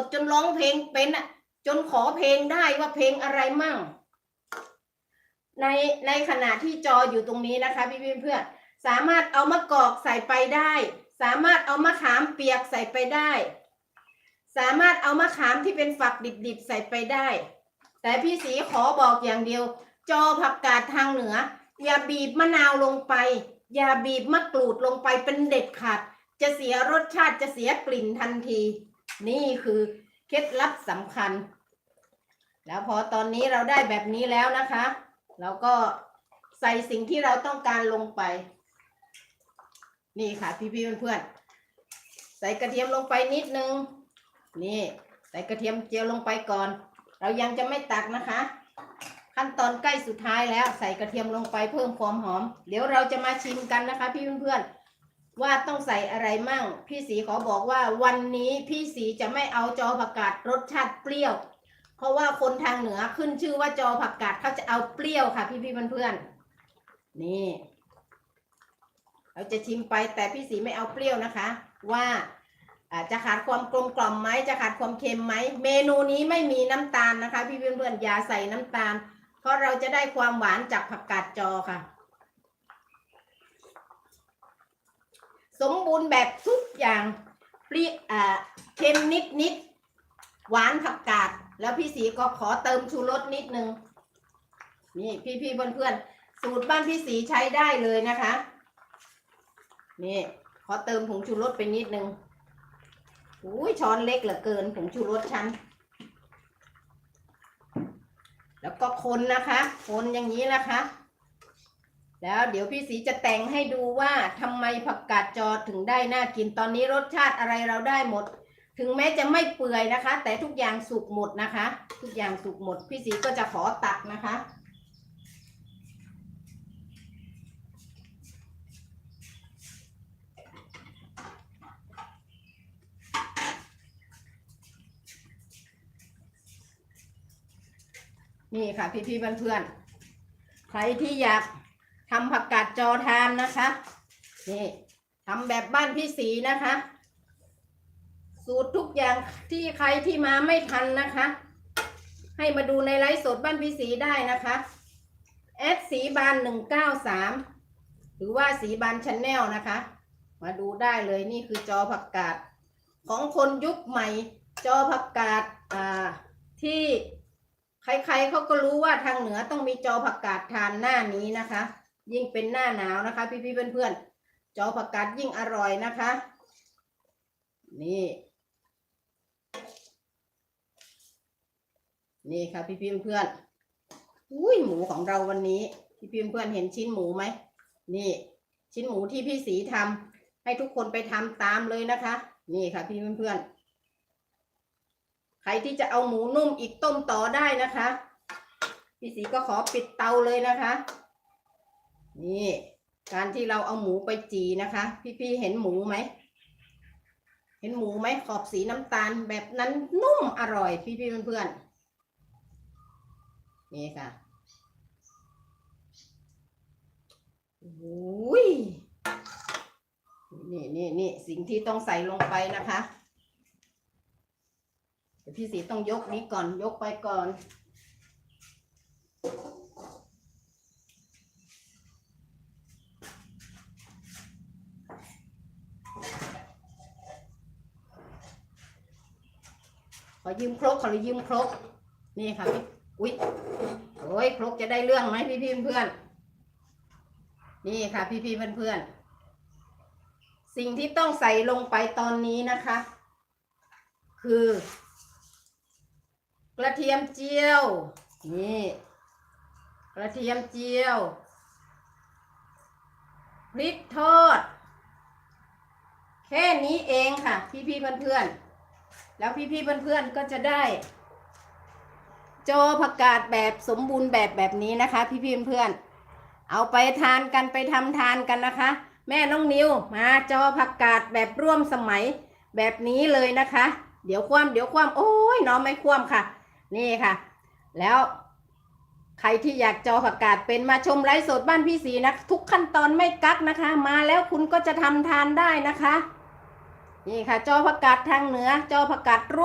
ดจนร้องเพลงเป็นอะจนขอเพลงได้ว่าเพลงอะไรมั่ง ในในขณะที่จออยู่ตรงนี้นะคะ พี่เพื่อนสามารถเอามะกอกใส่ไปได้ สามารถเอามะขามเปียกใส่ไปได้ สามารถเอามะขามที่เป็นฝักดิบๆใส่ไปได้ แต่พี่สีขอบอกอย่างเดียว จอผักกาดทางเหนือ อย่าบีบมะนาวลงไป อย่าบีบมะกรูดลงไปเป็นเด็ดขาดจะเสียรสชาติจะเสียกลิ่นทันที นี่คือเคล็ดลับสำคัญ แล้วพอตอนนี้เราได้แบบนี้แล้วนะคะ เราก็ใส่สิ่งที่เราต้องการลงไป นี่ค่ะ พี่ๆเพื่อนๆใส่กระเทียมลงไปนิดนึง นี่ ใส่กระเทียมเจียวลงไปก่อน เรายังจะไม่ตักนะคะ ขั้นตอนใกล้สุดท้ายแล้วใส่กระเทียมลงไปเพิ่มความหอม เดี๋ยวเราจะมาชิมกันนะคะ พี่เพื่อนๆ ว่าต้องใส่อะไรมั่ง พี่สีขอบอกว่าวันนี้พี่สีจะไม่เอาจอผักกาดรสชาติเปรี้ยว เพราะว่าคนทางเหนือขึ้นชื่อว่าจอผักกาดเขาจะเอาเปรี้ยวค่ะ พี่ๆเพื่อนๆนี่เราจะชิมไปแต่พี่สีไม่เอาเปรี้ยวนะคะ ว่าจะขาดความกลมกล่อมไหมจะขาดความเค็มไหมเมนูนี้ไม่มีน้ำตาลนะคะ พี่เพื่อนๆอย่าใส่น้ำตาล เพราะเราจะได้ความหวานจากผักกาดจอค่ะ สมบูรณ์แบบทุกอย่างเปรี้ยอ่าเค็มนิดนิดหวานผักกาด แล้วพี่สีก็ขอเติมชูรสนิดนึง นี่พี่ๆเพื่อนๆสูตรบ้านพี่สีใช้ได้เลยนะคะ นี่ขอเติมผงชูรสไปนิดนึงอุ้ยช้อนเล็กเหลือเกินผงชูรสฉันแล้วก็คนนะคะ คนอย่างนี้นะคะ แล้วเดี๋ยวพี่สีจะแต่งให้ดูว่าทำไมผักกาดจอถึงได้น่ากินตอนนี้รสชาติอะไรเราได้หมด ถึงแม้จะไม่เปื่อยนะคะ แต่ทุกอย่างสุกหมดนะคะ ทุกอย่างสุกหมด พี่สีก็จะขอตักนะคะนี่ค่ะพี่ๆเพื่อนๆใครที่อยาก ทำผักกาดจอทานนะคะนี่ทำแบบบ้านพี่สีนะคะ สูตรทุกอย่างที่ใครที่มาไม่ทันนะคะ ให้มาดูในไลฟ์สดบ้านพี่สีได้นะคะแอดสีบานหนึ่งเก้าสามหรือว่าสีบานชาแนลนะคะ มาดูได้เลยนี่คือจอผักกาดของคนยุคใหม่ จอผักกาดอ่าที่ใครๆเขาก็รู้ว่าทางเหนือต้องมีจอผักกาดทานหน้านี้นะคะ ยิ่งเป็นหน้าหนาวนะคะ พี่ๆเพื่อนๆจอผักกาดยิ่งอร่อยนะคะ นี่ นี่ค่ะพี่ๆเพื่อนๆอุ้ยหมูของเราวันนี้ พี่ๆเพื่อนๆเห็นชิ้นหมูไหมนี่ ชิ้นหมูที่พี่สีทำให้ทุกคนไปทำตามเลยนะคะ นี่ค่ะ พี่เพื่อนๆใครที่จะเอาหมูนุ่มอีกต้มต่อได้นะคะ พี่สีก็ขอปิดเตาเลยนะคะ นี่ การที่เราเอาหมูไปจีนะคะ พี่ๆเห็นหมูไหม เห็นหมูไหมขอบสีน้ำตาลแบบนั้นนุ่มอร่อย พี่ๆเพื่อนๆนี่ค่ะโอ้ยนี่นี่นี่สิ่งที่ต้องใส่ลงไปนะคะพี่สีต้องยกนี้ก่อนยกไปก่อน อยืมครกขอยืมครกนี่ค่ะพี่อุ๊ยโอ้ยครกจะได้เรื่องไหมพี่พี่เพื่อน นี่ค่ะ พี่พี่เพื่อนเพื่อนสิ่งที่ต้องใส่ลงไปตอนนี้นะคะ คือ กระเทียมเจียว นี่ กระเทียมเจียวพริกทอด แค่นี้เองค่ะ พี่ๆเพื่อนๆ แล้วพี่ๆเพื่อนๆก็จะได้จอผักกาดแบบสมบูรณ์แบบแบบนี้นะคะ พี่ๆเพื่อนๆเอาไปทานกันไปทำทานกันนะคะ แม่น้องนิวมาจอผักกาดแบบร่วมสมัยแบบนี้เลยนะคะ เดี๋ยวคว่ำเดี๋ยวคว่ำโอ้ยน้องไม่คว่ำค่ะ นี่ค่ะ แล้วใครที่อยากจอผักกาดเป็นมาชมไลฟ์สดบ้านพี่สีนะ ทุกขั้นตอนไม่กักนะคะ มาแล้วคุณก็จะทำทานได้นะคะ นี่ค่ะ จอผักกาดทางเหนือ จอผักกาดร่ว